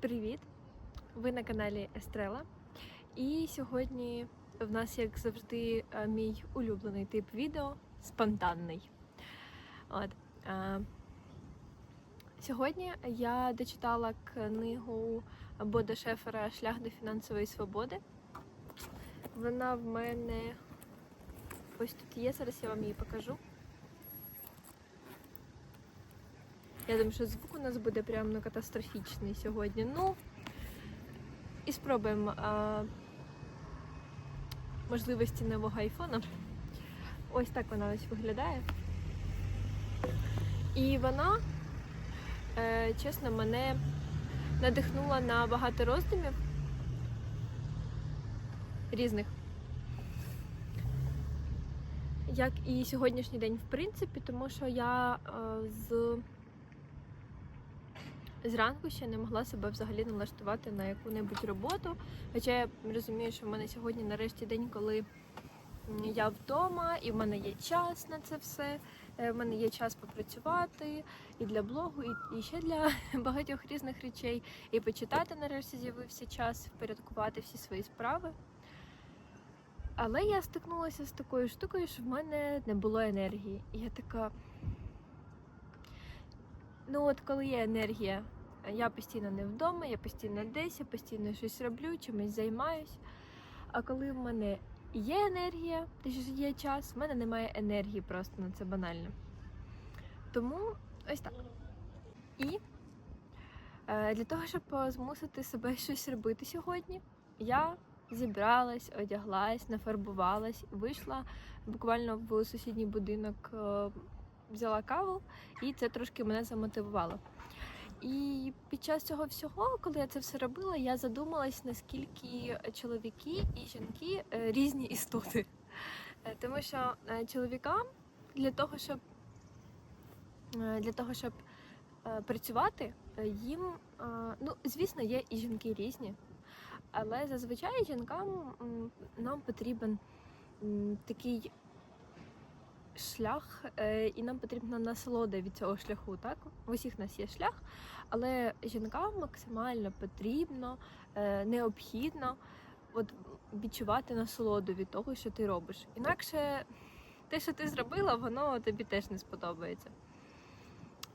Привіт! Ви на каналі Естрела. І сьогодні в нас, як завжди, е, мій улюблений тип відео спонтанний. От. е, Сьогодні я дочитала книгу Бода Шефера Шлях до фінансової свободи. Вона в мене ось тут є, зараз я вам її покажу. Я думаю, що звук у нас буде прям ну, катастрофічний сьогодні. Ну, і спробуємо а, можливості нового айфона. Ось так вона ось виглядає. І вона, е, чесно, мене надихнула на багато роздумів різних. Як і сьогоднішній день, в принципі, тому що я е, з зранку ще не могла себе взагалі налаштувати на яку-небудь роботу. Хоча я розумію, що в мене сьогодні нарешті день, коли я вдома, і в мене є час на це все. Е, В мене є час попрацювати і для блогу, і, ще для багатьох різних речей. І почитати нарешті з'явився час впорядкувати всі свої справи. Але я стикнулася з такою штукою, що в мене не було енергії. І я така. Ну, от коли є енергія, я постійно не вдома, я постійно десь, я постійно щось роблю, чимось займаюсь. А коли в мене є енергія, те що є час, в мене немає енергії просто ну це банально. Тому ось так. І е, для того, щоб е, змусити себе щось робити сьогодні, я зібралась, одяглась, нафарбувалась, вийшла буквально в сусідній будинок, е, взяла каву, і це трошки мене замотивувало. І під час цього всього, коли я це все робила, я задумалась, наскільки чоловіки і жінки е, різні істоти. Е, Тому що е, чоловікам для того, щоб для того, щоб працювати, їм, ну, звісно, є і жінки різні, але зазвичай жінкам нам потрібен такий шлях, е, і нам потрібна насолода від цього шляху. Так, у всіх нас є шлях, але жінкам максимально потрібно, е, необхідно от, відчувати насолоду від того, що ти робиш. Інакше те, що ти зробила, воно тобі теж не сподобається.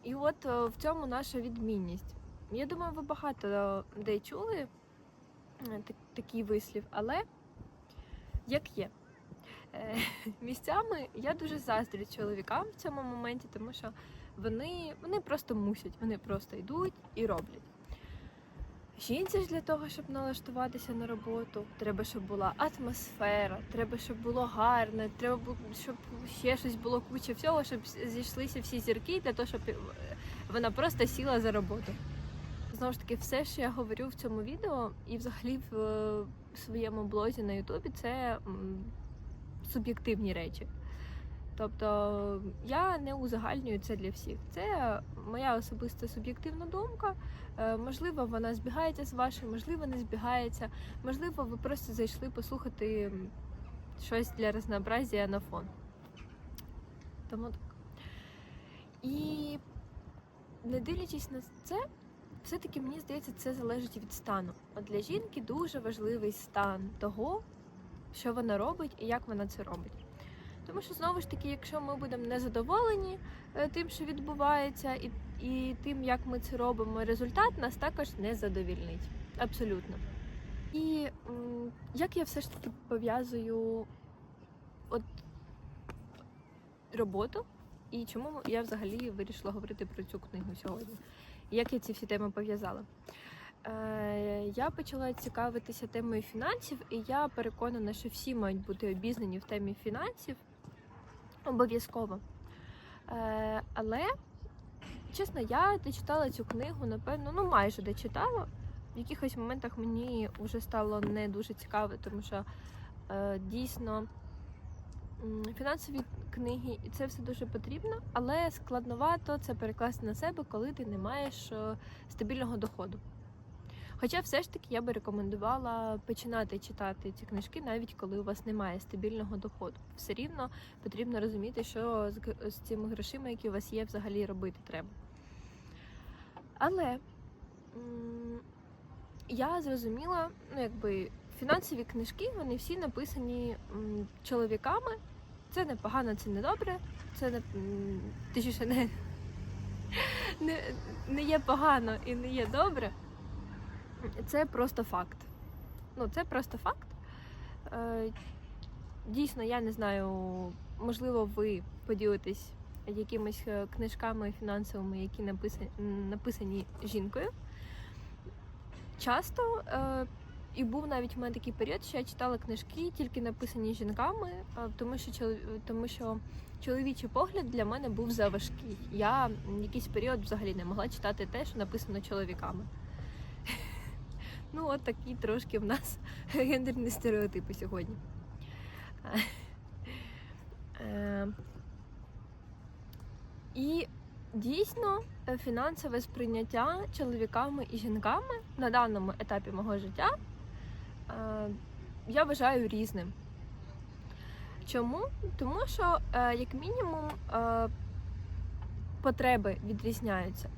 І от е, в цьому наша відмінність. Я думаю, ви багато де чули такий вислів, але як є. Е, Місцями я дуже заздрю чоловікам в цьому моменті, тому що вони, вони просто мусять, вони просто йдуть і роблять. Жінці ж для того, щоб налаштуватися на роботу, треба, щоб була атмосфера, треба, щоб було гарно, треба, щоб ще щось було куча всього, щоб зійшлися всі зірки для того, щоб е, вона просто сіла за роботу. Знову ж таки, все, що я говорю в цьому відео, і взагалі в своєму блозі на Ютубі, це суб'єктивні речі. Тобто я не узагальнюю це для всіх. Це моя особиста суб'єктивна думка. Е, Можливо, вона збігається з вашою, можливо, не збігається. Можливо, ви просто зайшли послухати щось для разнообразія на фон. Тому так. І не дивлячись на це, все-таки мені здається, це залежить від стану. От для жінки дуже важливий стан того, що вона робить і як вона це робить. Тому що знову ж таки, якщо ми будемо незадоволені е, тим, що відбувається, і, і тим, як ми це робимо, результат нас також не задовільнить. Абсолютно. І як я все ж таки пов'язую от роботу, і чому я взагалі вирішила говорити про цю книгу сьогодні? Як я ці всі теми пов'язала? Е, Я почала цікавитися темою фінансів, і я переконана, що всі мають бути обізнані в темі фінансів обов'язково. Е, Але, чесно, я дочитала цю книгу, напевно, ну майже дочитала. В якихось моментах мені вже стало не дуже цікаво, тому що е, дійсно фінансові книги і це все дуже потрібно, але складновато це перекласти на себе, коли ти не маєш стабільного доходу. Хоча все ж таки я би рекомендувала починати читати ці книжки, навіть коли у вас немає стабільного доходу. Все рівно потрібно розуміти, що з, цими грошима, які у вас є, взагалі робити треба. Але я зрозуміла, ну якби фінансові книжки, вони всі написані чоловіками. Це не погано, це не добре. Це не точніше не, не, не є погано і не є добре. Це просто факт. Ну, це просто факт. Е, дійсно, я не знаю, можливо, ви поділитесь якимись е, книжками фінансовими, які написані, написані жінкою. Часто, е, і був навіть у мене такий період, що я читала книжки, тільки написані жінками, тому що тому що чоловічий погляд для мене був заважкий. Я якийсь період взагалі не могла читати те, що написано чоловіками. Ну, от такі трошки в нас гендерні стереотипи сьогодні. Е, І дійсно е, фінансове сприйняття чоловіками і жінками на даному етапі мого життя е, я вважаю різним. Чому? Тому що, як мінімум, потреби відрізняються.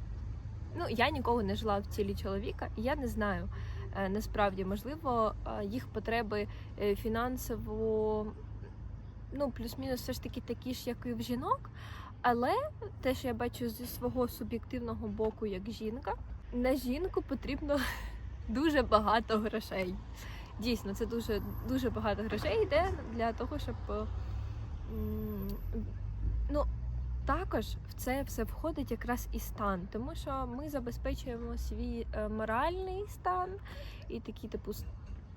Ну, я ніколи не жила в тілі чоловіка, і я не знаю. Е, Насправді, можливо, е, їх потреби е, фінансово, ну, плюс-мінус все ж таки такі ж, як і в жінок. Але те, що я бачу зі свого суб'єктивного боку як жінка, на жінку потрібно дуже багато грошей. Дійсно, це дуже, дуже багато грошей йде для того, щоб ну, також в це все входить якраз і стан, тому що ми забезпечуємо свій е, моральний стан і такий типу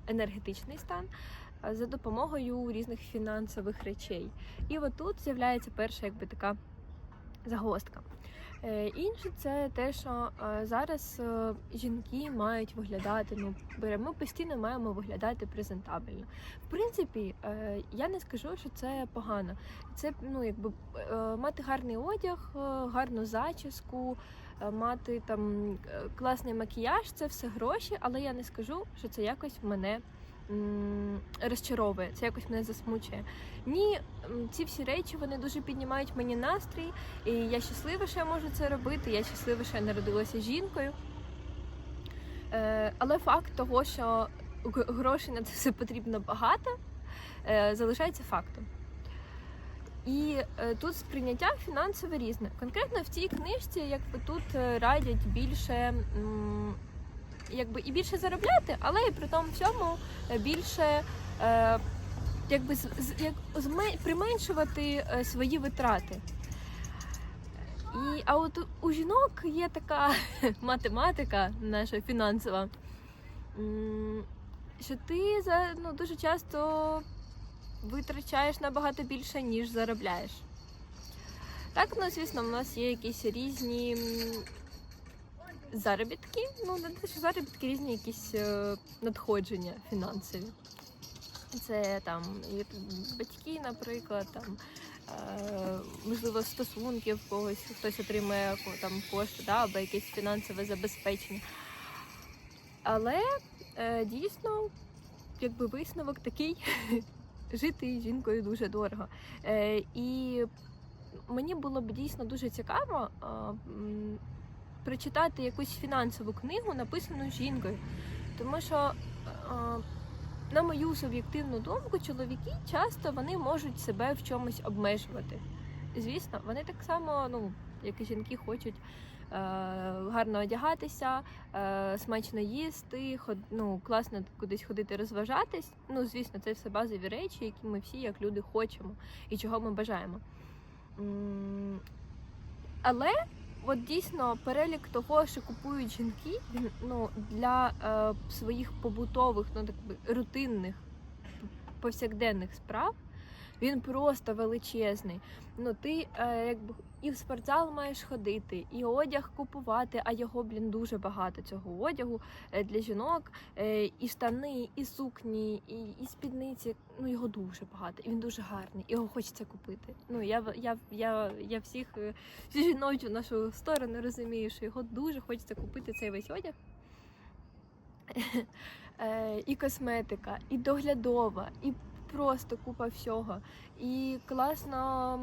енергетичний стан е, за допомогою різних фінансових речей. І отут з'являється перша якби така загвоздка. Е, Інше це те, що е, зараз е, жінки мають виглядати. Ну ми постійно маємо виглядати презентабельно. В принципі, я не скажу, що це погано. Це ну якби мати гарний одяг, гарну зачіску, мати там класний макіяж це все гроші, але я не скажу, що це якось мене розчаровує, це якось мене засмучує. Ні, ці всі речі вони дуже піднімають мені настрій, і я щаслива, що я можу це робити. Я щаслива, що я народилася жінкою. Е, але факт того, що грошей на це все потрібно багато, е, залишається фактом. І е, тут сприйняття фінансове різне. Конкретно в цій книжці, якби тут радять більше. Якби і більше заробляти, але і при тому всьому е, більше е, якби з, як, применшувати е, свої витрати. І, а от у- жінок є така математика наша фінансова, що ти за, ну, дуже часто витрачаєш набагато більше, ніж заробляєш. Так, ну, звісно, в нас є якісь різні заробітки. Ну, не те, що заробітки, різні якісь е, надходження фінансові. Це там батьки, наприклад, там е, можливо стосунки в когось, хтось отримує там кошти, да, або якесь фінансове забезпечення. Але е, дійсно, якби висновок такий, жити жінкою дуже дорого. І мені було б дійсно дуже цікаво прочитати якусь фінансову книгу, написану жінкою. Тому що, е, на мою суб'єктивну думку, чоловіки часто вони можуть себе в чомусь обмежувати. Звісно, вони так само, ну, як і жінки, хочуть е, гарно одягатися, е, смачно їсти, ход, ну, класно кудись ходити розважатись. Ну, звісно, це все базові речі, які ми всі як люди хочемо і чого ми бажаємо. Але от дійсно перелік того, що купують жінки, ну для е, своїх побутових, ну так би рутинних повсякденних справ. Він просто величезний. Ну ти е, якби і в спортзал маєш ходити, і одяг купувати, а його, блін, дуже багато цього одягу е, для жінок, е, і штани, і сукні, і, і спідниці. Ну його дуже багато, і він дуже гарний. Його хочеться купити. Ну я я я, я всіх е, всю жіночу нашу сторону розумію, що його дуже хочеться купити цей весь одяг. Е, І косметика, і доглядова, і просто купа всього. І класно,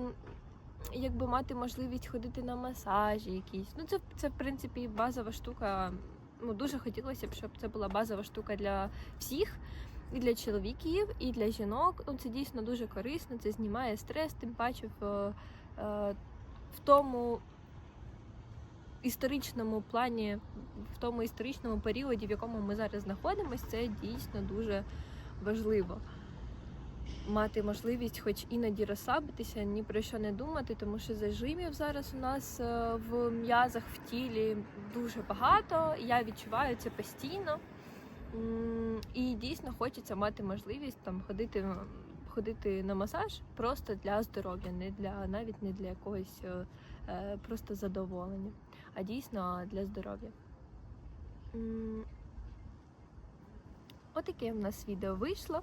якби мати можливість ходити на масажі якісь. Ну, це, це в принципі базова штука ну, дуже хотілося б, щоб це була базова штука для всіх. І для чоловіків, і для жінок. Ну, це дійсно дуже корисно, це знімає стрес, тим паче в, е, в тому історичному плані, в тому історичному періоді, в якому ми зараз знаходимося, це дійсно дуже важливо. Мати можливість, хоч іноді розслабитися, ні про що не думати, тому що зажимів зараз у нас е, в м'язах, в тілі дуже багато. Я відчуваю це постійно. І дійсно хочеться мати можливість там ходити, ходити на масаж просто для здоров'я, не для навіть не для якогось е, е, просто задоволення, а дійсно для здоров'я. Отаке в нас відео вийшло.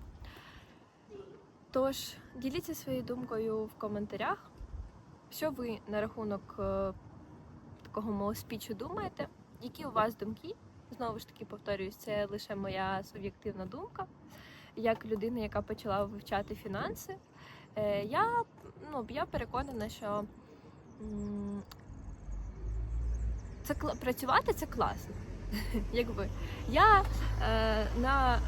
Тож, діліться своєю думкою в коментарях, що ви на рахунок е, такого мого спічу думаєте, які у вас думки. Знову ж таки, повторююсь, це лише моя суб'єктивна думка. Як людина, яка почала вивчати фінанси, Е, я, ну, я переконана, що це працювати це класно. Якби я е, на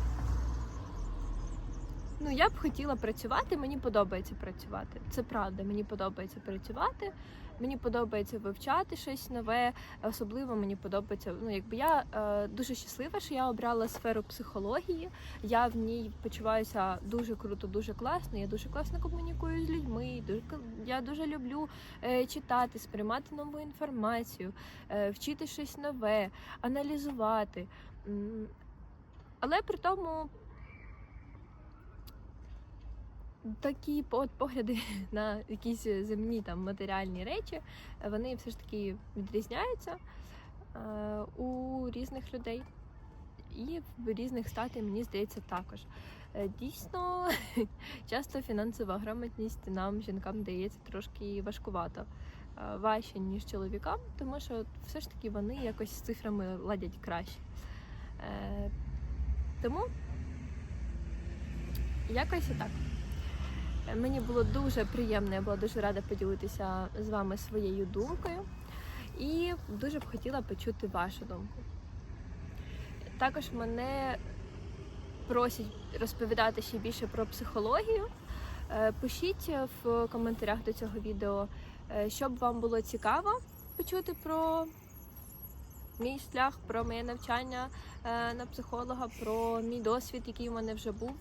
ну я б хотіла працювати, мені подобається працювати. Це правда, мені подобається працювати. Мені подобається вивчати щось нове. Особливо мені подобається. Ну, якби я е, дуже щаслива, що я обрала сферу психології. Я в ній почуваюся дуже круто, дуже класно. Я дуже класно комунікую з людьми. Дуже я дуже люблю е, читати, сприймати нову інформацію, е, вчити щось нове, аналізувати. Але при тому такі погляди на якісь земні там матеріальні речі, вони все ж таки відрізняються е, у різних людей. І в різних статей, мені здається, також. Е, Дійсно, часто фінансова грамотність нам, жінкам, дається трошки важкувато, е, важче, ніж чоловікам, тому що все ж таки вони якось з цифрами ладять краще. Тому якось отак. Е, Мені було дуже приємно, я була дуже рада поділитися з вами своєю думкою. І дуже б хотіла почути вашу думку. Також мене просять розповідати ще більше про психологію. Е, Пишіть в коментарях до цього відео, е, щоб вам було цікаво почути про мій шлях, про моє навчання е, на психолога, про мій досвід, який у мене вже був.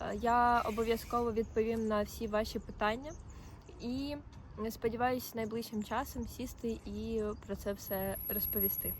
Е, Я обов'язково відповім на всі ваші питання і сподіваюся найближчим часом сісти і про це все розповісти.